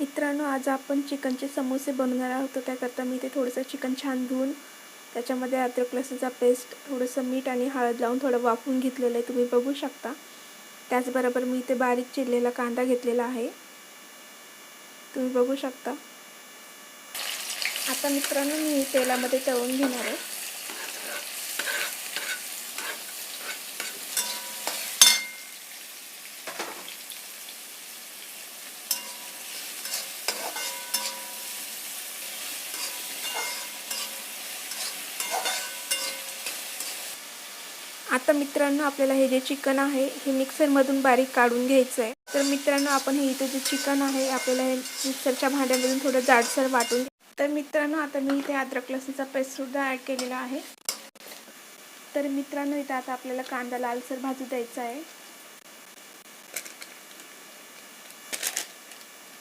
मित्रांनो आज आपण चिकनचे समोसे बनवणार आहोत. तर त्याकरता मी ते थोडंसं चिकन छान धुवून त्याच्यामध्ये अद्रक लसूणचा पेस्ट थोडंसं मीठ आणि हळद लावून थोडं वाफून घेतलेलं आहे. तुम्ही बघू शकता. त्याचबरोबर मी इथे बारीक चिरलेला कांदा घेतलेला आहे. तुम्ही बघू शकता. आता मित्रांनो मी तेलामध्ये तळून घेणार आहे. आता मित्रांनो आपल्याला हे जे चिकन आहे हे मिक्सरमधून बारीक काढून घ्यायचं आहे तर मित्रांनो आपण हे इथे जे चिकन आहे आपल्याला हे मिक्सरच्या भांड्यामधून थोडं जाडसर वाटून तर मित्रांनो आता मी इथे अद्रक लसूणचा पेस्टसुद्धा ॲड केलेला आहे. तर मित्रांनो इथं आता आपल्याला कांदा लालसर भाजू द्यायचा आहे.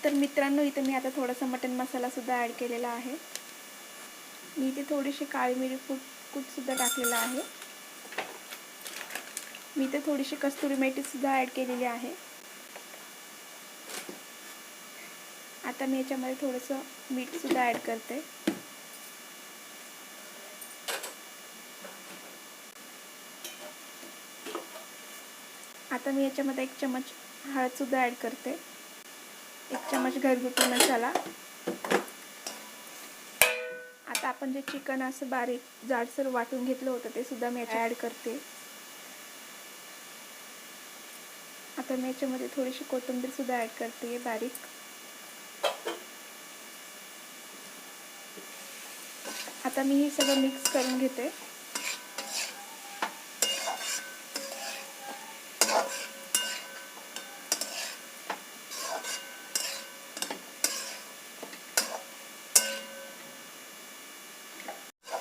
तर मित्रांनो इथे मी आता थोडासा मटन मसालासुद्धा ॲड केलेला आहे. मी इथे थोडीशी काळी मिरी कूट कूटसुद्धा टाकलेला आहे. मी इथे थोडीशी कस्तुरी मेथीसुद्धा ॲड केलेली आहे. आता मी याच्यामध्ये थोडंसं मीठसुद्धा ॲड करते. आता मी याच्यामध्ये एक चमच हळदसुद्धा ॲड करते. एक चमच घरगुती मसाला. आता आपण जे चिकन असं बारीक जाडसर वाटून घेतलं होतं ते सुद्धा मी ॲड करते. आता मी याच्यामध्ये थोडीशी कोथिंबीर सुद्धा ॲड करते बारीक. आता मी हे सगळं मिक्स करून घेते.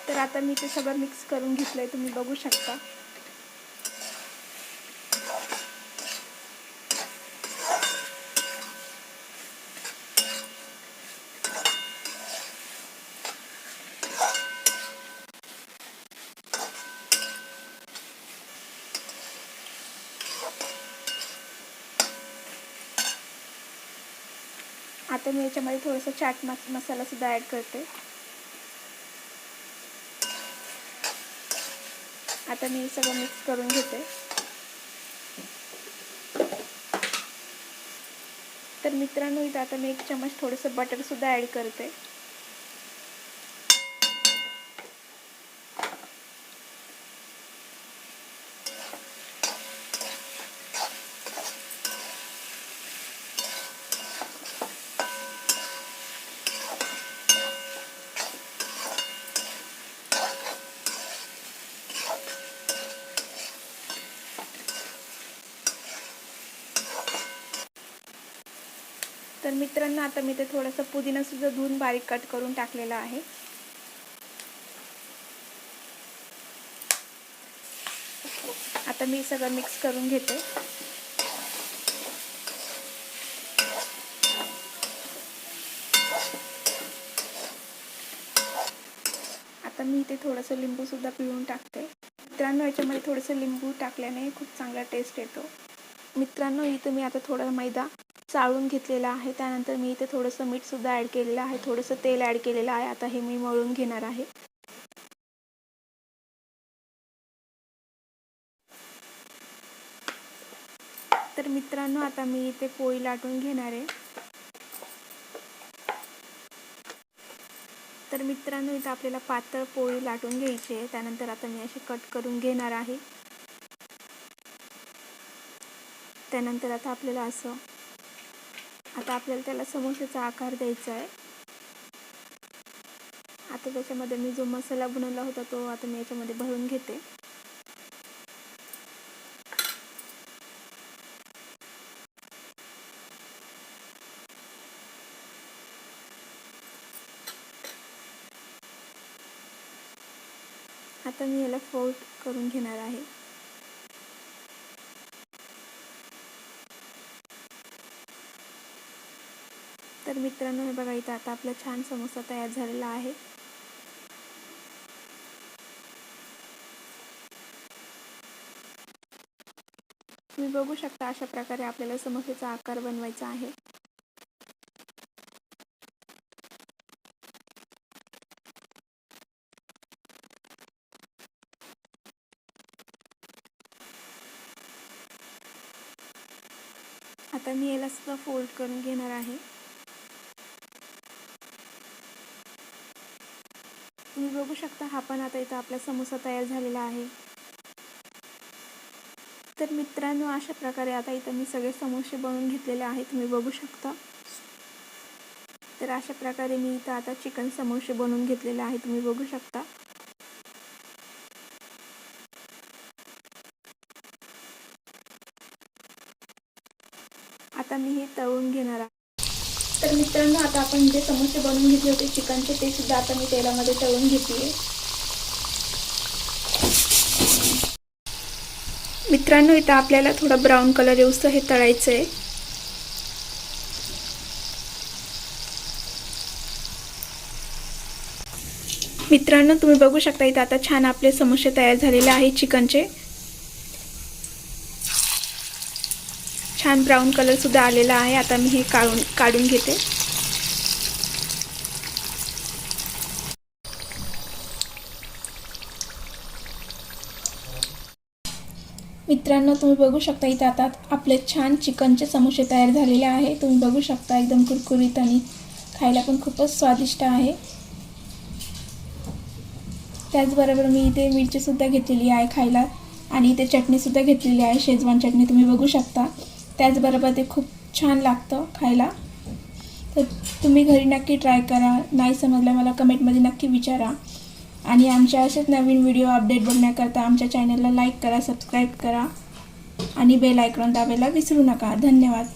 तर आता मी ते सगळं मिक्स करून घेतलंय तुम्ही बघू शकता. आता मी याच्यामध्ये थोडंसं चाट मस मसालासुद्धा ॲड करते. आता मी सगळं मिक्स करून घेते. तर मित्रांनो इथं आता मी एक चमच थोडंसं बटरसुद्धा ॲड करते. तर मित्रांनो आता मी ते थोडंसं पुदिनासुद्धा धुवून बारीक कट करून टाकलेलं आहे. आता मी सगळं मिक्स करून घेते. आता मी इथे थोडंसं लिंबूसुद्धा पिळून टाकते. मित्रांनो याच्यामध्ये थोडंसं लिंबू टाकल्याने खूप चांगला टेस्ट येतो. मित्रांनो इथे मी आता थोडा मैदा चाळून घेतलेला आहे. त्यानंतर मी इथे थोडंसं मीठसुद्धा ॲड केलेलं आहे. थोडंसं तेल ॲड केलेलं आहे. आता हे मी मळून घेणार आहे. तर मित्रांनो आता मी इथे पोळी लाटून घेणार आहे. तर मित्रांनो इथं आपल्याला पातळ पोळी लाटून घ्यायची आहे. त्यानंतर आता मी अशी कट करून घेणार आहे. त्यानंतर आता आपल्याला असं आता आपल्याला त्याला समोसेचा आकार द्यायचा आहे. आता त्याच्यामध्ये मी जो मसाला बनवला होता तो आता मी याच्यामध्ये भरून घेते. आता मी याला फोल्ड करून घेणार आहे. तर मित्रांनो हे बघा इथं आता आपला छान समोसा तयार झालेला आहे. तुम्ही बघू शकता अशा प्रकारे आपल्याला समोसेचा आकार बनवायचा आहे. आता मी याला सुद्धा फोल्ड करून घेणार आहे. तुम्ही बघू शकता हा पण आता इथं आपला समोसा तयार झालेला आहे. तर मित्रांनो अशा प्रकारे आता इथं मी सगळे समोसे बनवून घेतलेले आहेत तुम्ही बघू शकता. तर अशा प्रकारे मी इथं आता चिकन समोसे बनवून घेतलेले आहे तुम्ही बघू शकता. आता मी हे तळून घेणार आहे. तर मित्रांनो आता आपण जे समोसे बनवून घेतले होते चिकनचे ते सुद्धा आता मी तेलामध्ये तळून घेतले मित्रांनो इथं आपल्याला थोडा ब्राऊन कलर येऊस हे तळायचं आहे. मित्रांनो तुम्ही बघू शकता इथं आता छान आपले समोसे तयार झालेले आहेत चिकनचे. छान ब्राऊन कलरसुद्धा आलेला आहे. आता मी हे काढून काढून घेते. मित्रांनो तुम्ही बघू शकता इथे आता आपले छान चिकनचे समोसे तयार झालेले आहे. तुम्ही बघू शकता एकदम कुरकुरीत आणि खायला पण खूपच स्वादिष्ट आहे. त्याचबरोबर मी इथे मिरचीसुद्धा घेतलेली आहे खायला आणि इथे चटणीसुद्धा घेतलेली आहे. शेजवान चटणी तुम्ही बघू शकता. त्याचबरोबर ते खूप छान लागतं खायला. तर तुम्ही घरी नक्की ट्राय करा. नाही समजलं मला कमेंटमध्ये नक्की विचारा. आणि आमच्या असेच नवीन व्हिडिओ अपडेट बघण्याकरता आमच्या चॅनलला लाईक करा सबस्क्राईब करा. आणि बेल आयकॉन दाबायला विसरू नका. धन्यवाद.